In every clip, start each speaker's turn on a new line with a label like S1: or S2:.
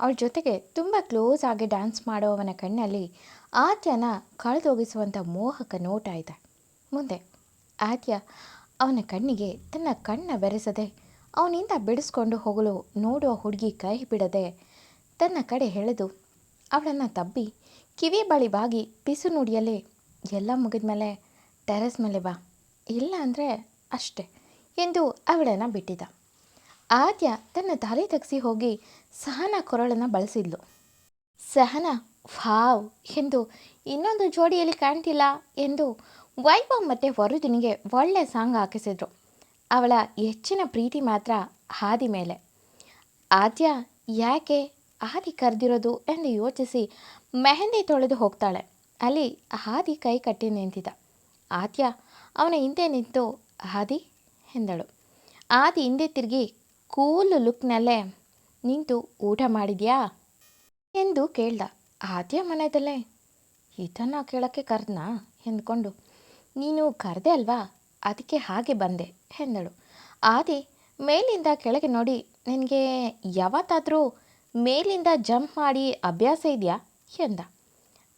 S1: ಅವಳ ಜೊತೆಗೆ ತುಂಬ ಕ್ಲೋಸ್ ಆಗಿ ಡ್ಯಾನ್ಸ್ ಮಾಡುವವನ ಕಣ್ಣಲ್ಲಿ ಆದ್ಯನ ಕಳೆದೋಗಿಸುವಂಥ ಮೋಹಕ ನೋಟ ಇದೆ. ಮುಂದೆ ಆದ್ಯ ಅವನ ಕಣ್ಣಿಗೆ ತನ್ನ ಕಣ್ಣ ಬೆರೆಸದೆ ಅವನಿಂದ ಬಿಡಿಸ್ಕೊಂಡು ಹೋಗಲು ನೋಡುವ ಹುಡುಗಿ ಕೈ ಬಿಡದೆ ತನ್ನ ಕಡೆ ಎಳೆದು ಅವಳನ್ನು ತಬ್ಬಿ ಕಿವಿ ಬಳಿ ಬಾಗಿ ಪಿಸು ನುಡಿಯಲಿ, ಎಲ್ಲ ಮುಗಿದ್ಮೇಲೆ ಟೆರೆಸ್ ಮೇಲೆ ಬಾ. ಇಲ್ಲ ಅಂದರೆ ಅಷ್ಟೆ ಎಂದು ಅವಳನ್ನು ಬಿಟ್ಟಿದ್ದ. ಆದ್ಯ ತನ್ನ ತಲೆ ತಗ್ಸಿ ಹೋಗಿ ಸಹನ ಕೊರಳನ್ನು ಬಳಸಿದ್ಲು. ಸಹನ ಫಾವ್ ಎಂದು ಇನ್ನೊಂದು ಜೋಡಿಯಲ್ಲಿ ಕಾಣ್ತಿಲ್ಲ ಎಂದು ವೈಭವ್ ಮತ್ತು ವರುದಿನಿಗೆ ಒಳ್ಳೆ ಸಾಂಗ್ ಹಾಕಿಸಿದ್ರು. ಅವಳ ಹೆಚ್ಚಿನ ಪ್ರೀತಿ ಮಾತ್ರ ಹಾದಿ ಮೇಲೆ. ಆದ್ಯ, ಯಾಕೆ ಹಾದಿ ಕರೆದಿರೋದು? ಎಂದು ಯೋಚಿಸಿ ಮೆಹಂದಿ ತೊಳೆದು ಹೋಗ್ತಾಳೆ. ಅಲ್ಲಿ ಹಾದಿ ಕೈ ಕಟ್ಟಿ ನಿಂತಿದ್ದ. ಆದ್ಯ, ಅವನ ಹಿಂದೆ ನಿಂತು ಹಾದಿ? ಎಂದಳು. ಆದಿ ಹಿಂದೆ ತಿರುಗಿ ಕೂಲ್ ಲುಕ್ನಲ್ಲೇ ನಿಂತು ಊಟ ಮಾಡಿದ್ಯಾ? ಎಂದು ಕೇಳ್ದ ಆದ್ಯ ಮನೆಯದಲ್ಲೇ. ಇದನ್ನು ಕೇಳೋಕ್ಕೆ ಕರೆದ್ನಾ ಎಂದ್ಕೊಂಡು, ನೀನು ಕರೆದೆ ಅಲ್ವಾ? ಅದಕ್ಕೆ ಹಾಗೆ ಬಂದೆ ಎಂದಳು. ಆದಿ ಮೇಲಿಂದ ಕೆಳಗೆ ನೋಡಿ, ನಿನಗೆ ಯಾವತ್ತಾದರೂ ಮೇಲಿಂದ ಜಂಪ್ ಮಾಡಿ ಅಭ್ಯಾಸ ಇದೆಯಾ? ಎಂದ.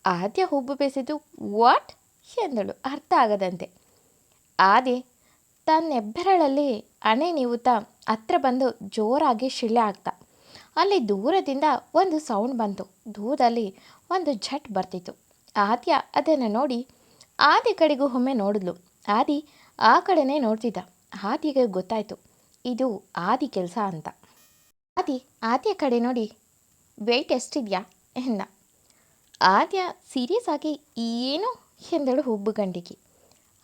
S1: ಆದ್ಯ ಹುಬ್ಬು ಬೇಸಿದ್ದು, ವಾಟ್? ಎಂದಳು. ಅರ್ಥ ಆಗದಂತೆ. ಆದಿ ತನ್ನೆಬ್ಬೆರಳಲ್ಲಿ ಹಣೆ ನೀವುತ್ತಾ ಹತ್ರ ಬಂದು ಜೋರಾಗಿ ಶಿಳೆ ಆಗ್ತಾ ಅಲ್ಲಿ ದೂರದಿಂದ ಒಂದು ಸೌಂಡ್ ಬಂತು. ದೂರದಲ್ಲಿ ಒಂದು ಝಟ್ ಬರ್ತಿತ್ತು. ಆದ್ಯ ಅದನ್ನು ನೋಡಿ ಆದಿ ಕಡೆಗೂ ಒಮ್ಮೆ ನೋಡಿದ್ಲು. ಆದಿ ಆ ಕಡೆನೇ ನೋಡ್ತಿದ್ದ. ಆದಿಗೆ ಗೊತ್ತಾಯಿತು. ಇದು ಆದಿ ಕೆಲಸ ಅಂತ. ಆದಿ, ಆದ್ಯ ಕಡೆ ನೋಡಿ ವೆಯ್ಟ್ ಎಷ್ಟಿದೆಯಾ ಎಂದ. ಆದ್ಯ ಸೀರಿಯಸ್ ಆಗಿ ಏನು ಎಂದಳು ಹುಬ್ಬು ಗಂಡಿಗೆ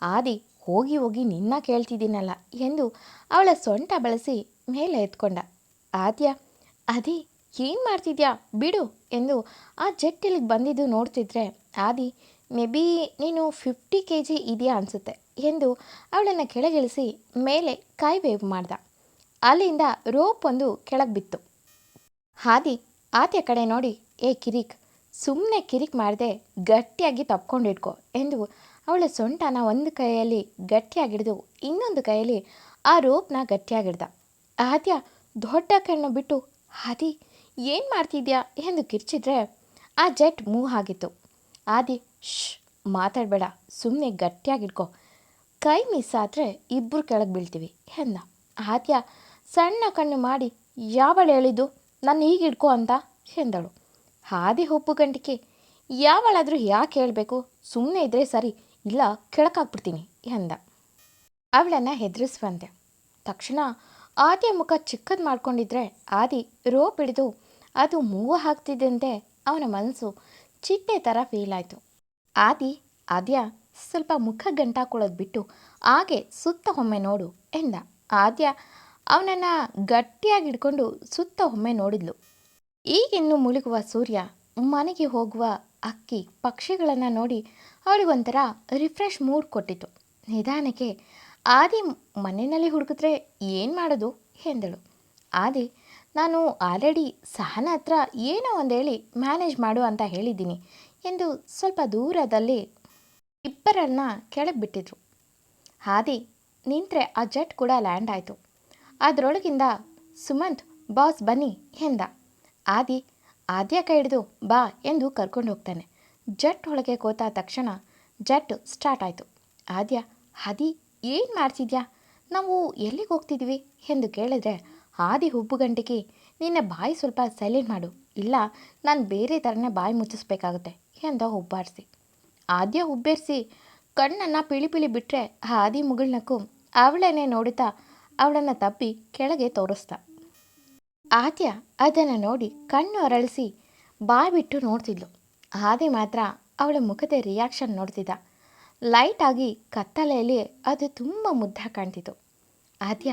S1: ಆದಿ ಹೋಗಿ ಹೋಗಿ ನಿನ್ನ ಕೇಳ್ತಿದ್ದೀನಲ್ಲ ಎಂದು ಅವಳ ಸೊಂಟ ಬಳಸಿ ಮೇಲೆ ಎತ್ಕೊಂಡ. ಆದ್ಯ ಆದಿ ಏನು ಮಾಡ್ತಿದ್ಯಾ? ಬಿಡು ಎಂದು ಆ ಜೆಟ್ ಬಂದಿದ್ದು ನೋಡ್ತಿದ್ರೆ, ಆದಿ, ಮೇ ಬಿ ನೀನು ಫಿಫ್ಟಿ ಕೆ ಜಿ ಇದೆಯಾ ಅನಿಸುತ್ತೆ ಎಂದು ಅವಳನ್ನು ಕೆಳಗಿಳಿಸಿ ಮೇಲೆ ಕೈ ವೇವ್ ಮಾಡ್ದ. ಅಲ್ಲಿಂದ ರೋಪ್ ಒಂದು ಕೆಳಗೆ ಬಿತ್ತು. ಹಾದಿ ಆತ ಕಡೆ ನೋಡಿ, ಏ ಕಿರಿಕ್ ಸುಮ್ಮನೆ ಕಿರಿಕ್ ಮಾಡದೆ ಗಟ್ಟಿಯಾಗಿ ತಪ್ಕೊಂಡಿಟ್ಕೊ ಎಂದು ಅವಳ ಸೊಂಟನ ಒಂದು ಕೈಯಲ್ಲಿ ಗಟ್ಟಿಯಾಗಿಡ್ದು ಇನ್ನೊಂದು ಕೈಯಲ್ಲಿ ಆ ರೋಪ್ನ ಗಟ್ಟಿಯಾಗಿಡ್ದ. ಆದ್ಯ ದೊಡ್ಡ ಕಣ್ಣು ಬಿಟ್ಟು, ಆದಿ, ಏನು ಮಾಡ್ತಿದ್ಯಾ? ಎಂದು ಕಿರ್ಚಿದ್ರೆ ಆ ಜೆಟ್ ಮೂವ್ ಆಗಿತ್ತು ಆದಿ ಶ್ ಮಾತಾಡಬೇಡ ಸುಮ್ಮನೆ ಗಟ್ಟಿಯಾಗಿಡ್ಕೊ. ಕೈ ಮಿಸ್ ಆದರೆ ಇಬ್ಬರು ಕೆಳಗೆ ಬೀಳ್ತೀವಿ, ಎಂದ. ಆದ್ಯ ಸಣ್ಣ ಕಣ್ಣು ಮಾಡಿ, ಯಾವಳು ಹೇಳಿದ್ದು? ನಾನು ಈಗ ಅಂತ, ಎಂದಳು. ಹಾದಿ ಹುಪ್ಪು ಗಂಟಿಕೆ ಯಾವಳಾದರೂ ಯಾಕೆ ಹೇಳಬೇಕು? ಸುಮ್ಮನೆ ಇದ್ದರೆ ಸರಿ ಇಲ್ಲ ಕೆಳಕಾಕ್ಬಿಡ್ತೀನಿ ಎಂದ ಅವಳನ್ನು ಹೆದರಿಸುವಂತೆ. ತಕ್ಷಣ ಆದಿಯ ಮುಖ ಚಿಕ್ಕದು ಮಾಡ್ಕೊಂಡಿದ್ರೆ ಆದಿ ರೋಪ್ ಹಿಡಿದು, ಅದು ಮೂವ ಹಾಕ್ತಿದ್ದಂತೆ ಅವನ ಮನಸ್ಸು ಚಿಟ್ಟೆ ಥರ ಫೀಲ್ ಆಯಿತು. ಆದಿ, ಆದ್ಯ ಸ್ವಲ್ಪ ಮುಖ ಗಂಟಾಕೊಳ್ಳೋದು ಬಿಟ್ಟು ಹಾಗೆ ಸುತ್ತ ಒಮ್ಮೆ ನೋಡು ಎಂದ. ಆದ್ಯ ಅವನನ್ನು ಗಟ್ಟಿಯಾಗಿ ಹಿಡ್ಕೊಂಡು ಸುತ್ತ ಒಮ್ಮೆ ನೋಡಿದ್ಲು. ಈಗಿನ್ನು ಮುಳುಗುವ ಸೂರ್ಯ ಮನೆಗೆ ಹೋಗುವ ಅಕ್ಕಿ ಪಕ್ಷಿಗಳನ್ನು ನೋಡಿ ಅವಳಿಗೊಂಥರ ರಿಫ್ರೆಶ್ ಮೂಡ್ ಕೊಟ್ಟಿತು ನಿಧಾನಕ್ಕೆ ಆದಿ, ಮನೆಯಲ್ಲಿ ಹುಡುಕಿದ್ರೆ ಏನು ಮಾಡೋದು? ಎಂದಳು. ಆದಿ, ನಾನು ಆಲ್ರೆಡಿ ಸಹನ ಹತ್ರ ಏನೋ ಒಂದು ಹೇಳಿ ಮ್ಯಾನೇಜ್ ಮಾಡು ಅಂತ ಹೇಳಿದ್ದೀನಿ ಎಂದು ಸ್ವಲ್ಪ ದೂರದಲ್ಲಿ ಇಬ್ಬರನ್ನ ಕೆಳಗೆ ಬಿಟ್ಟಿದ್ರು. ಆದಿ, ನಿಂತರೆ ಆ ಜೆಟ್ ಕೂಡ ಲ್ಯಾಂಡ್ ಆಯಿತು. ಅದರೊಳಗಿಂದ ಸುಮಂತ್ ಬಾಸ್ ಬನ್ನಿ ಎಂದ. ಆದಿ ಆದ್ಯ ಕೈ ಹಿಡಿದು ಬಾ ಎಂದು ಕರ್ಕೊಂಡು ಹೋಗ್ತಾನೆ. ಜಟ್ ಒಳಗೆ ಕೋತ ತಕ್ಷಣ ಜಟ್ ಸ್ಟಾರ್ಟ್ ಆಯಿತು. ಆದ್ಯ ಹದಿ ಏನು ಮಾಡ್ತಿದ್ಯಾ? ನಾವು ಎಲ್ಲಿಗೆ ಹೋಗ್ತಿದ್ವಿ? ಎಂದು ಕೇಳಿದ್ರೆ, ಆದಿ ಹುಬ್ಬುಗಂಟಿಗೆ ನಿನ್ನ ಬಾಯಿ ಸ್ವಲ್ಪ ಸೈಲೆಂಟ್ ಮಾಡು. ಇಲ್ಲ, ನಾನು ಬೇರೆ ಥರನೇ ಬಾಯಿ ಮುಚ್ಚಿಸ್ಬೇಕಾಗುತ್ತೆ, ಎಂದ ಹುಬ್ಬಾರಿಸಿ. ಆದ್ಯ ಹುಬ್ಬೇರಿಸಿ, ಕಣ್ಣನ್ನು ಪಿಳಿ ಪಿಳಿ ಬಿಟ್ಟರೆ ಆದಿ ಮುಗುಳ್ನಕ್ಕೂ ಅವಳನ್ನೇ ನೋಡುತ್ತಾ ಅವಳನ್ನು ತಪ್ಪಿ ಕೆಳಗೆ ತೋರಿಸ್ದ ಆದ್ಯ ಅದನ್ನು ನೋಡಿ ಕಣ್ಣು ಅರಳಿಸಿ ಬಾಯಿ ಬಿಟ್ಟು ನೋಡ್ತಿದ್ಲು. ಆದಿ ಮಾತ್ರ ಅವಳ ಮುಖದ ರಿಯಾಕ್ಷನ್ ನೋಡ್ತಿದ್ದ. ಲೈಟಾಗಿ ಕತ್ತಲೆಯಲ್ಲಿ ಅದು ತುಂಬ ಮುದ್ದ ಕಾಣ್ತಿತ್ತು. ಆದ್ಯ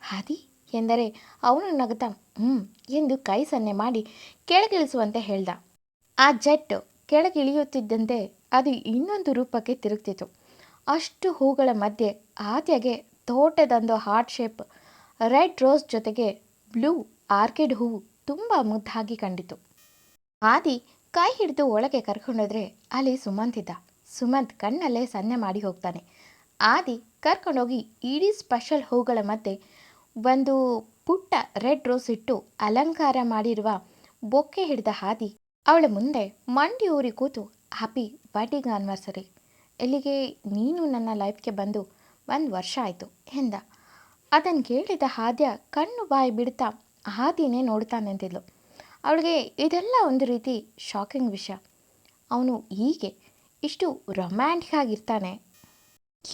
S1: ಹಾದಿ ಎಂದರೆ ಅವನು ನಗತ ಹ್ಞೂ ಎಂದು ಕೈ ಸನ್ನೆ ಮಾಡಿ ಕೆಳಗಿಳಿಸುವಂತೆ ಹೇಳ್ದ. ಆ ಜೆಟ್ ಕೆಳಗಿಳಿಯುತ್ತಿದ್ದಂತೆ ಅದು ಇನ್ನೊಂದು ರೂಪಕ್ಕೆ ತಿರುಗ್ತಿತ್ತು. ಅಷ್ಟು ಹೂಗಳ ಮಧ್ಯೆ ಆದ್ಯಗೆ ತೋಟದೊಂದು ಹಾರ್ಟ್ ಶೇಪ್ ರೆಡ್ ರೋಸ್ ಜೊತೆಗೆ ಬ್ಲೂ ಆರ್ಕಿಡ್ ಹೂವು ತುಂಬ ಮುದ್ದಾಗಿ ಕಂಡಿತು. ಆದಿ ಕೈ ಹಿಡಿದು ಒಳಗೆ ಕರ್ಕೊಂಡೋದ್ರೆ ಅಲ್ಲಿ ಸುಮಂತ್ ಇದ್ದ. ಸುಮಂತ್ ಕಣ್ಣಲ್ಲೇ ಸನ್ನೆ ಮಾಡಿ ಹೋಗ್ತಾನೆ. ಆದಿ ಕರ್ಕೊಂಡೋಗಿ ಇಡೀ ಸ್ಪೆಷಲ್ ಹೂಗಳ ಮಧ್ಯೆ ಒಂದು ಪುಟ್ಟ ರೆಡ್ ರೋಸ್ ಇಟ್ಟು ಅಲಂಕಾರ ಮಾಡಿರುವ ಬೊಕ್ಕೆ ಹಿಡಿದ ಹಾದಿ ಅವಳ ಮುಂದೆ ಮಂಡಿ ಊರಿ ಕೂತು ಹ್ಯಾಪಿ ವೆಡ್ಡಿಂಗ್ ಆನಿವರ್ಸರಿ ಎಲ್ಲಿಗೆ ನೀನು ನನ್ನ ಲೈಫ್ಗೆ ಬಂದು ಒಂದು ವರ್ಷ ಆಯಿತು, ಎಂದ. ಅದನ್ನು ಕೇಳಿದ ಹಾದ್ಯ ಕಣ್ಣು ಬಾಯಿ ಬಿಡ್ತಾ ಹಾದಿನೇ ನೋಡ್ತಾನೆ ಅಂತಿದ್ಲು. ಅವಳಿಗೆ ಇದೆಲ್ಲ ಒಂದು ರೀತಿ ಶಾಕಿಂಗ್ ವಿಷಯ. ಅವನು ಹೀಗೆ ಇಷ್ಟು ರೊಮ್ಯಾಂಟಿಕ್ ಆಗಿರ್ತಾನೆ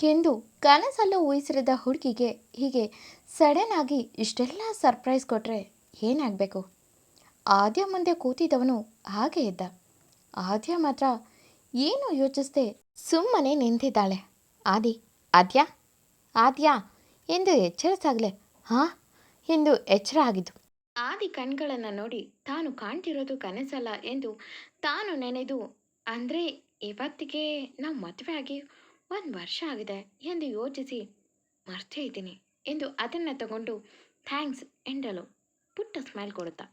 S1: ಎಂದು ಕನಸಲ್ಲೂ ಊಹಿಸಿರದ ಹುಡುಗಿಗೆ ಹೀಗೆ ಸಡನ್ ಆಗಿ ಇಷ್ಟೆಲ್ಲ ಸರ್ಪ್ರೈಸ್ ಕೊಟ್ಟರೆ ಏನಾಗಬೇಕು? ಆದ್ಯ ಮುಂದೆ ಕೂತಿದ್ದವನು ಹಾಗೆ ಇದ್ದ. ಆದ್ಯ ಮಾತ್ರ ಏನು ಯೋಚಿಸದೆ ಸುಮ್ಮನೆ ನಿಂತಿದ್ದಾಳೆ. ಆದಿ, ಆದ್ಯಾ? ಆದ್ಯಾ? ಎಂದು ಎಚ್ಚರಿಸಾಗಲೇ. ಹಾಂ? ಎಂದು ಎಚ್ಚರ ಆಗಿದ್ದು. ಆದಿ ಕಣ್ಗಳನ್ನು ನೋಡಿ ತಾನು ಕಾಣ್ತಿರೋದು ಕನಸಲ್ಲ ಎಂದು ತಾನು ನೆನೆದು, ಅಂದರೆ ಇವತ್ತಿಗೆ ನಾವು ಮದುವೆ ಆಗಿ ಒಂದು ವರ್ಷ ಆಗಿದೆ ಎಂದು ಯೋಚಿಸಿ, ಮರ್ತೇ ಇದ್ದೀನಿ ಎಂದು ಅದನ್ನು ತಗೊಂಡು, ಥ್ಯಾಂಕ್ಸ್ ಎಂಡಲು ಪುಟ್ಟ ಸ್ಮೈಲ್ ಕೊಡುತ್ತಾ.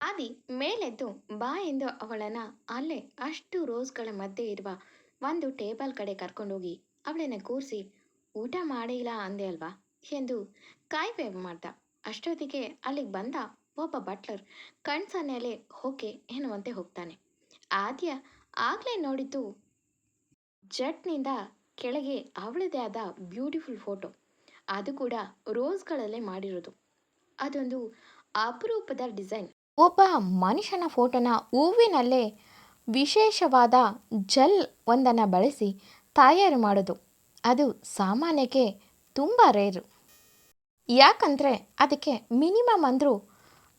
S1: ಆದಿ ಮೇಲೆದ್ದು, ಬಾ ಎಂದು ಅವಳನ್ನು ಅಲ್ಲೇ ಅಷ್ಟು ರೋಸ್ಗಳ ಮಧ್ಯೆ ಇರುವ ಒಂದು ಟೇಬಲ್ ಕಡೆ ಕರ್ಕೊಂಡೋಗಿ ಅವಳನ್ನು ಕೂರಿಸಿ, ಊಟ ಮಾಡಿಲ್ಲ ಅಂದೆ ಅಲ್ವಾ? ಎಂದು ಕಾಯಿ ವೇವ್ ಮಾಡ್ದ ಅಷ್ಟೊತ್ತಿಗೆ ಅಲ್ಲಿಗೆ ಬಂದ ಒಬ್ಬ ಬಟ್ಲರ್ ಕಣ್ಸನ್ನೆಲೆ ಹೋಕೆ ಎನ್ನುವಂತೆ ಹೋಗ್ತಾನೆ. ಆದ್ಯ ಆಗಲೇ ನೋಡಿದ್ದು ಜಟ್ನಿಂದ ಕೆಳಗೆ ಅವಳದೇ ಆದ ಬ್ಯೂಟಿಫುಲ್ ಫೋಟೋ. ಅದು ಕೂಡ ರೋಸ್ಗಳಲ್ಲೇ ಮಾಡಿರೋದು. ಅದೊಂದು ಅಪರೂಪದ ಡಿಸೈನ್. ಒಬ್ಬ ಮನುಷ್ಯನ ಫೋಟೋನ ಹೂವಿನಲ್ಲೇ ವಿಶೇಷವಾದ ಜೆಲ್ ಒಂದನ್ನು ಬಳಸಿ ತಯಾರು ಮಾಡೋದು. ಅದು ಸಾಮಾನ್ಯಕ್ಕೆ ತುಂಬ ರೇರು. ಯಾಕಂದರೆ ಅದಕ್ಕೆ ಮಿನಿಮಮ್ ಅಂದರೂ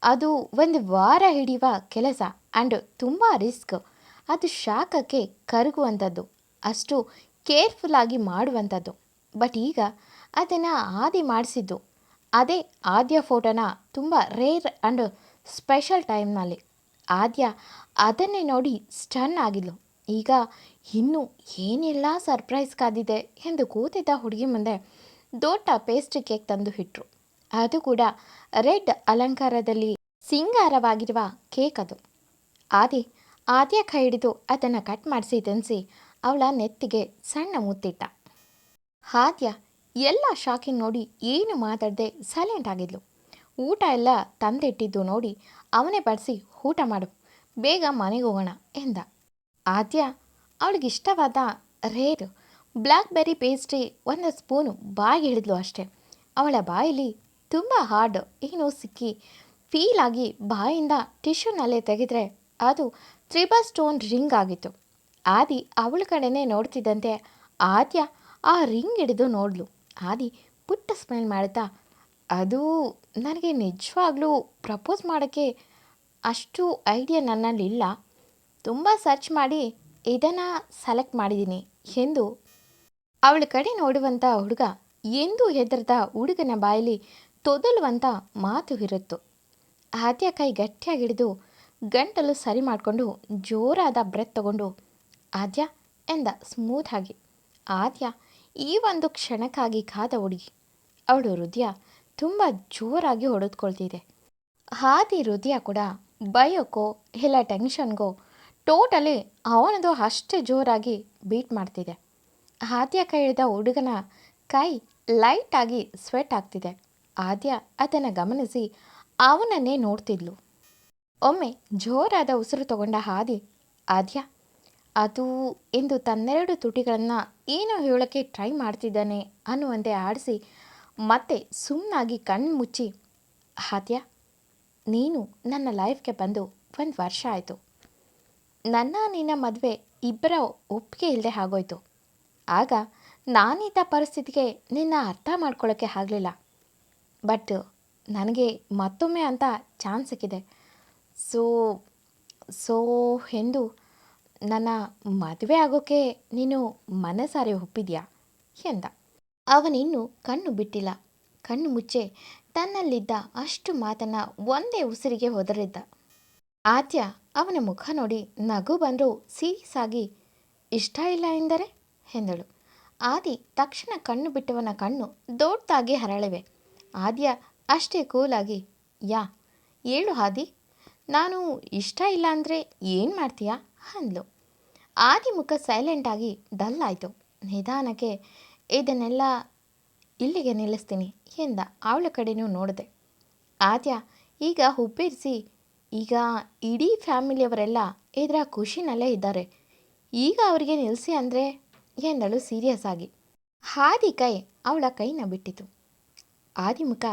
S1: ಅದು ಒಂದು ವಾರ ಹಿಡಿಯುವ ಕೆಲಸ ಆ್ಯಂಡ್ ತುಂಬ ರಿಸ್ಕ್. ಅದು ಶಾಖಕ್ಕೆ ಕರಗುವಂಥದ್ದು. ಅಷ್ಟು ಕೇರ್ಫುಲ್ಲಾಗಿ ಮಾಡುವಂಥದ್ದು. ಬಟ್ ಈಗ ಅದನ್ನು ಆದಿ ಮಾಡಿಸಿದ್ದು. ಅದೇ ಆದ್ಯ ಫೋಟೋನ ತುಂಬ ರೇರ್ ಆ್ಯಂಡ್ ಸ್ಪೆಷಲ್ ಟೈಮ್ನಲ್ಲಿ. ಆದ್ಯ ಅದನ್ನೇ ನೋಡಿ ಸ್ಟನ್ ಆಗಿದ್ಲು. ಈಗ ಇನ್ನೂ ಏನೆಲ್ಲ ಸರ್ಪ್ರೈಸ್ ಕಾದಿದೆ ಎಂದು ಕೂತಿದ್ದ ಹುಡುಗಿ ಮುಂದೆ ದೊಡ್ಡ ಪೇಸ್ಟ್ರಿ ಕೇಕ್ ತಂದು ಇಟ್ರು. ಅದು ಕೂಡ ರೆಡ್ ಅಲಂಕಾರದಲ್ಲಿ ಸಿಂಗಾರವಾಗಿರುವ ಕೇಕ್ ಅದು. ಆದಿ ಆದ್ಯ ಕೈ ಹಿಡಿದು ಅದನ್ನು ಕಟ್ ಮಾಡಿಸಿ ತಿನ್ನಿಸಿ ಅವಳ ನೆತ್ತಿಗೆ ಸಣ್ಣ ಮುತ್ತಿಟ್ಟ. ಆದ್ಯ ಎಲ್ಲ ಶಾಕಿಂಗ್ ನೋಡಿ ಏನು ಮಾತಾಡದೆ ಸೈಲೆಂಟ್ ಆಗಿದ್ಲು. ಊಟ ಎಲ್ಲ ತಂದಿಟ್ಟಿದ್ದು ನೋಡಿ ಅವನೇ ಬಡಿಸಿ ಊಟ ಮಾಡು, ಬೇಗ ಮನೆಗೆ ಹೋಗೋಣ ಎಂದ. ಆದ್ಯ ಅವಳಿಗಿಷ್ಟವಾದ ರೇರ್ ಬ್ಲ್ಯಾಕ್ಬೆರ್ರಿ ಪೇಸ್ಟ್ರಿ ಒಂದು ಸ್ಪೂನು ಬಾಯಿಗೆ ಹಿಡಿದ್ಲು ಅಷ್ಟೆ. ಅವಳ ಬಾಯಲ್ಲಿ ತುಂಬ ಹಾರ್ಡ್ ಏನೋ ಸಿಕ್ಕಿ ಫೀಲಾಗಿ ಬಾಯಿಂದ ಟಿಶ್ಯೂನಲ್ಲೇ ತೆಗೆದ್ರೆ ಅದು ತ್ರಿಬಲ್ ಸ್ಟೋನ್ ರಿಂಗ್ ಆಗಿತ್ತು. ಆದಿ ಅವಳ ಕಡೆನೇ ನೋಡ್ತಿದ್ದಂತೆ ಆದ್ಯ ಆ ರಿಂಗ್ ಹಿಡಿದು ನೋಡ್ಲು. ಆದಿ ಪುಟ್ಟ ಸ್ಮೈಲ್ ಮಾಡ್ತಾ ಅದು ನನಗೆ ನಿಜವಾಗ್ಲೂ ಪ್ರಪೋಸ್ ಮಾಡೋಕ್ಕೆ ಅಷ್ಟು ಐಡಿಯಾ ನನ್ನಲ್ಲಿಲ್ಲ ತುಂಬ ಸರ್ಚ್ ಮಾಡಿ ಇದನ್ನು ಸೆಲೆಕ್ಟ್ ಮಾಡಿದ್ದೀನಿ ಎಂದು ಅವಳ ಕಡೆ ನೋಡುವಂಥ ಹುಡುಗ ಎಂದೂ ಹೆದರದ ಹುಡುಗನ ಬಾಯಲ್ಲಿ ತೊದಲುವಂಥ ಮಾತು ಇರುತ್ತು. ಆದ್ಯ ಕೈ ಗಟ್ಟಿಯಾಗಿ ಹಿಡಿದು ಗಂಟಲು ಸರಿ ಮಾಡಿಕೊಂಡು ಜೋರಾದ ಬ್ರೆತ್ ತಗೊಂಡು, ಆದ್ಯ, ಎಂದ ಸ್ಮೂತ್ ಆಗಿ. ಆದ್ಯ ಈ ಒಂದು ಕ್ಷಣಕ್ಕಾಗಿ ಕಾದ ಹುಡುಗಿ. ಅವಳು ಹೃದಯ ತುಂಬ ಜೋರಾಗಿ ಹೊಡೆದುಕೊಳ್ತಿದೆ. ಹಾದಿ ಹೃದಯ ಕೂಡ ಭಯಕ್ಕೋ ಇಲ್ಲ ಟೆನ್ಷನ್ಗೋ, ಟೋಟಲಿ ಅವನದು ಅಷ್ಟೇ ಜೋರಾಗಿ ಬೀಟ್ ಮಾಡ್ತಿದೆ. ಆದ್ಯ ಕೈ ಹಿಡಿದ ಹುಡುಗನ ಕೈ ಲೈಟಾಗಿ ಸ್ವೆಟ್ ಆಗ್ತಿದೆ. ಆದ್ಯ ಅದನ್ನು ಗಮನಿಸಿ ಅವನನ್ನೇ ನೋಡ್ತಿದ್ಲು. ಒಮ್ಮೆ ಜೋರಾದ ಉಸಿರು ತಗೊಂಡ ಹಾದಿ ಆದ್ಯ, ಅದು ಎಂದು ತನ್ನೆರಡು ತುಟಿಗಳನ್ನು ಏನೋ ಹೇಳೋಕ್ಕೆ ಟ್ರೈ ಮಾಡ್ತಿದ್ದಾನೆ ಅನ್ನುವಂತೆ ಆಡಿಸಿ ಮತ್ತೆ ಸುಮ್ಮನಾಗಿ ಕಣ್ಣು ಮುಚ್ಚಿ, ಆದ್ಯ, ನೀನು ನನ್ನ ಲೈಫ್ಗೆ ಬಂದು ಒಂದು ವರ್ಷ ಆಯಿತು. ನನ್ನ ನಿನ್ನ ಮದುವೆ ಇಬ್ಬರ ಒಪ್ಪಿಗೆ ಇಲ್ಲದೆ ಆಗೋಯ್ತು. ಆಗ ನಾನಿದ್ದ ಪರಿಸ್ಥಿತಿಗೆ ನಿನ್ನ ಅರ್ಥ ಮಾಡ್ಕೊಳ್ಳೋಕ್ಕೆ ಆಗಲಿಲ್ಲ. ಬಟ್ ನನಗೆ ಮತ್ತೊಮ್ಮೆ ಅಂತ ಚಾನ್ಸ್ ಸಿಕ್ಕಿದೆ. ಸೊ ಸೊ ಎಂದು ನನ್ನ ಮದುವೆ ಆಗೋಕ್ಕೆ ನೀನು ಮನಸಾರೆ ಒಪ್ಪಿದ್ಯಾ ಎಂದ. ಅವನಿನ್ನೂ ಕಣ್ಣು ಬಿಟ್ಟಿಲ್ಲ. ಕಣ್ಣು ಮುಚ್ಚೆ ತನ್ನಲ್ಲಿದ್ದ ಅಷ್ಟು ಮಾತನ್ನು ಒಂದೇ ಉಸಿರಿಗೆ ಒದರಿದ್ದ. ಆದ್ಯ ಅವನ ಮುಖ ನೋಡಿ ನಗು ಬಂದರೂ ಸೀರಿಯಸ್ ಆಗಿ ಇಷ್ಟ ಇಲ್ಲ ಎಂದರೆ? ಎಂದಳು. ಆದಿ ತಕ್ಷಣ ಕಣ್ಣು ಬಿಟ್ಟವನ ಕಣ್ಣು ದೊಡ್ಡದಾಗಿ ಹರಳಿವೆ ಆದ್ಯ ಅಷ್ಟೇ ಕೂಲಾಗಿ, ಯಾ, ಏಳು ಆದಿ, ನಾನು ಇಷ್ಟ ಇಲ್ಲ ಅಂದರೆ ಏನು ಮಾಡ್ತೀಯಾ? ಅಂದ್ಲು. ಆದಿ ಮುಖ ಸೈಲೆಂಟಾಗಿ ಡಲ್ ಆಯಿತು. ನಿಧಾನಕ್ಕೆ ಇದನ್ನೆಲ್ಲ ಇಲ್ಲಿಗೆ ನಿಲ್ಲಿಸ್ತೀನಿ ಎಂದ. ಅವಳ ಕಡೆನೂ ನೋಡಿದೆ. ಆದ್ಯ ಈಗ ಹುಬ್ಬೇರಿಸಿ ಈಗ ಇಡೀ ಫ್ಯಾಮಿಲಿಯವರೆಲ್ಲ ಇದರ ಖುಷಿನಲ್ಲೇ ಇದ್ದಾರೆ. ಈಗ ಅವರಿಗೆ ನಿಲ್ಲಿಸಿ ಅಂದರೆ ಎಂದಳು ಸೀರಿಯಸ್ ಆಗಿ. ಹಾದಿ ಕೈ ಅವಳ ಕೈನ ಬಿಟ್ಟಿತು. ಆದಿಮುಖ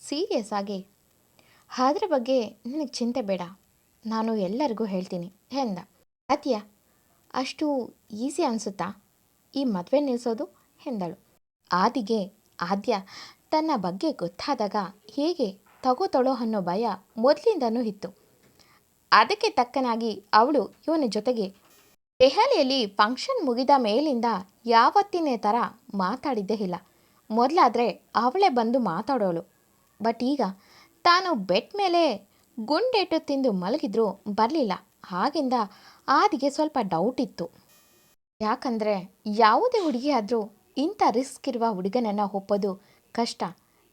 S1: ಸೀರಿಯಸ್ ಆಗಿ ಅದರ ಬಗ್ಗೆ ನಿನಗೆ ಚಿಂತೆ ಬೇಡ, ನಾನು ಎಲ್ಲರಿಗೂ ಹೇಳ್ತೀನಿ ಎಂದ. ಅತಿಯ ಅಷ್ಟು ಈಸಿ ಅನಿಸುತ್ತಾ? ಈ ಮದುವೆ ನಿಲ್ಲಿಸೋದು ಎಂದಳು. ಆದಿಗೆ ಆದ್ಯ ತನ್ನ ಬಗ್ಗೆ ಗೊತ್ತಾದಾಗ ಹೇಗೆ ತಗೋತಳೋ ಅನ್ನೋ ಭಯ ಮೊದಲಿಂದನೂ ಇತ್ತು. ಅದಕ್ಕೆ ತಕ್ಕನಾಗಿ ಅವಳು ಇವನ ಜೊತೆಗೆ ದೆಹಲಿಯಲ್ಲಿ ಫಂಕ್ಷನ್ ಮುಗಿದ ಮೇಲಿಂದ ಯಾವತ್ತಿನೇ ಥರ ಮಾತಾಡಿದ್ದೇ ಇಲ್ಲ. ಮೊದಲಾದರೆ ಅವಳೇ ಬಂದು ಮಾತಾಡೋಳು. ಬಟ್ ಈಗ ತಾನು ಬೆಡ್ ಮೇಲೆ ಗುಂಡೇಟು ತಿಂದು ಮಲಗಿದ್ರೂ ಬರಲಿಲ್ಲ. ಹಾಗಿಂದ ಆದಿಗೆ ಸ್ವಲ್ಪ ಡೌಟ್ ಇತ್ತು. ಯಾಕಂದರೆ ಯಾವುದೇ ಹುಡುಗಿ ಆದರೂ ಇಂಥ ರಿಸ್ಕ್ ಇರುವ ಹುಡುಗನನ್ನು ಒಪ್ಪೋದು ಕಷ್ಟ.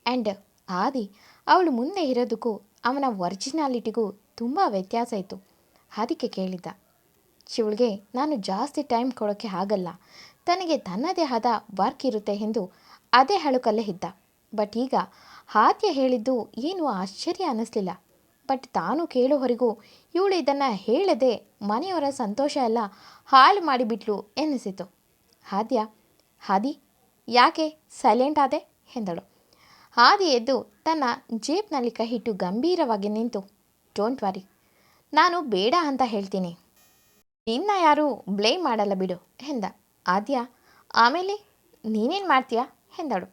S1: ಆ್ಯಂಡ್ ಆದಿ ಅವಳು ಮುಂದೆ ಇರೋದಕ್ಕೂ ಅವನ ಒರಿಜಿನಾಲಿಟಿಗೂ ತುಂಬ ವ್ಯತ್ಯಾಸ ಇತ್ತು. ಅದಕ್ಕೆ ಕೇಳಿದ್ದ. ಶಿವಳಿಗೆ ನಾನು ಜಾಸ್ತಿ ಟೈಮ್ ಕೊಡೋಕ್ಕೆ ಆಗಲ್ಲ. ತನಗೆ ತನ್ನದೇ ಆದ ವರ್ಕ್ ಇರುತ್ತೆ ಎಂದು ಅದೇ ಹಳುಕಲ್ಲೇ ಇದ್ದ. ಬಟ್ ಈಗ ಆದ್ಯ ಹೇಳಿದ್ದು ಏನು ಆಶ್ಚರ್ಯ ಅನ್ನಿಸ್ಲಿಲ್ಲ. ಬಟ್ ತಾನು ಕೇಳುವವರೆಗೂ, ಇವಳು ಇದನ್ನು ಹೇಳದೆ ಮನೆಯವರ ಸಂತೋಷ ಎಲ್ಲ ಹಾಳು ಮಾಡಿಬಿಟ್ಲು ಎನ್ನಿಸಿತು. ಹಾದ್ಯ ಹಾದಿ ಯಾಕೆ ಸೈಲೆಂಟ್ ಆದೆ? ಎಂದಳು. ಹಾದಿ ಎದ್ದು ತನ್ನ ಜೇಬ್ನಲ್ಲಿ ಕೈಯಿಟ್ಟು ಗಂಭೀರವಾಗಿ ನಿಂತು, ಡೋಂಟ್ ವರಿ. ನಾನು ಬೇಡ ಅಂತ ಹೇಳ್ತೀನಿ. ನಿನ್ನ ಯಾರೂ ಬ್ಲೇಮ್ ಮಾಡಲ್ಲ ಬಿಡು, ಎಂದ. ಆದ್ಯ, ಆಮೇಲೆ ನೀನೇನು ಮಾಡ್ತೀಯಾ, ಎಂದಳು.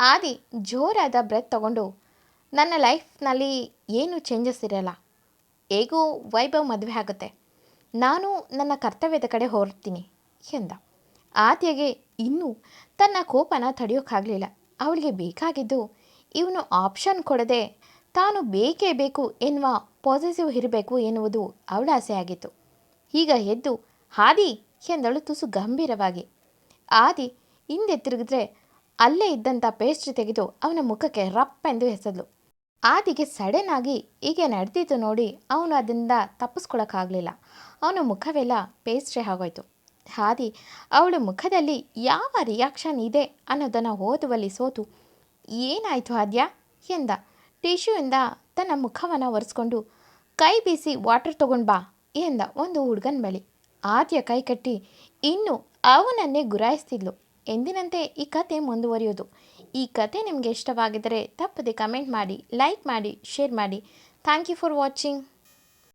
S1: ಆದಿ ಜೋರಾದ ಬ್ರೆತ್ ತಗೊಂಡು, ನನ್ನ ಲೈಫ್ನಲ್ಲಿ ಏನು ಚೇಂಜಸ್ ಇರಲ್ಲ. ಹೇಗೂ ವೈಭವ್ ಮದುವೆ ಆಗುತ್ತೆ. ನಾನು ನನ್ನ ಕರ್ತವ್ಯದ ಕಡೆ ಹೊರಡ್ತೀನಿ, ಎಂದ. ಆದ್ಯಗೆ ಇನ್ನೂ ತನ್ನ ಕೋಪನ ತಡೆಯೋಕ್ಕಾಗಲಿಲ್ಲ ಅವಳಿಗೆ ಬೇಕಾಗಿದ್ದು ಇವನು ಆಪ್ಷನ್ ಕೊಡದೆ ತಾನು ಬೇಕೇ ಬೇಕು ಎನ್ನುವ ಪಾಸಿಟಿವ್ ಇರಬೇಕು ಎನ್ನುವುದು ಅವಳ ಆಸೆಯಾಗಿತ್ತು. ಈಗ ಎದ್ದು ಹಾದಿ ಎಂದಳು ತುಸು ಗಂಭೀರವಾಗಿ. ಆದಿ ಹಿಂದೆ ತಿರುಗಿದ್ರೆ ಅಲ್ಲೇ ಇದ್ದಂಥ ಪೇಸ್ಟ್ರಿ ತೆಗೆದು ಅವನ ಮುಖಕ್ಕೆ ರಪ್ಪೆಂದು ಎಸೆದ್ಲು. ಆದಿಗೆ ಸಡನ್ ಆಗಿ ಹೀಗೆ ನಡೆದಿತ್ತು ನೋಡಿ ಅವನು ಅದರಿಂದ ತಪ್ಪಿಸ್ಕೊಳಕ್ಕಾಗಲಿಲ್ಲ. ಅವನ ಮುಖವೆಲ್ಲ ಪೇಸ್ಟ್ರಿ ಆಗೋಯ್ತು. ಹಾದಿ, ಅವಳ ಮುಖದಲ್ಲಿ ಯಾವ ರಿಯಾಕ್ಷನ್ ಇದೆ ಅನ್ನೋದನ್ನು ಓದುವಲ್ಲಿ ಸೋತು, ಏನಾಯಿತು ಆದ್ಯ ಎಂದ. ಟಿಶ್ಯೂಯಿಂದ ತನ್ನ ಮುಖವನ್ನು ಒರೆಸ್ಕೊಂಡು ಕೈ ಬೀಸಿ ವಾಟರ್ ತಗೊಂಡು ಬಾ ಎಂದ ಒಂದು ಹುಡುಗನ ಬಳಿ. ಆದ್ಯ ಕೈಕಟ್ಟಿ, ಇನ್ನು ಅವನನ್ನೇ ಗುರಾಯಿಸ್ತಿದ್ಲು. ಎಂದಿನಂತೆ ಈ ಕತೆ ಮುಂದುವರಿಯೋದು. ಈ ಕತೆ ನಿಮಗೆ ಇಷ್ಟವಾಗಿದ್ದರೆ ತಪ್ಪದೆ ಕಮೆಂಟ್ ಮಾಡಿ, ಲೈಕ್ ಮಾಡಿ, ಶೇರ್ ಮಾಡಿ. Thank you for watching.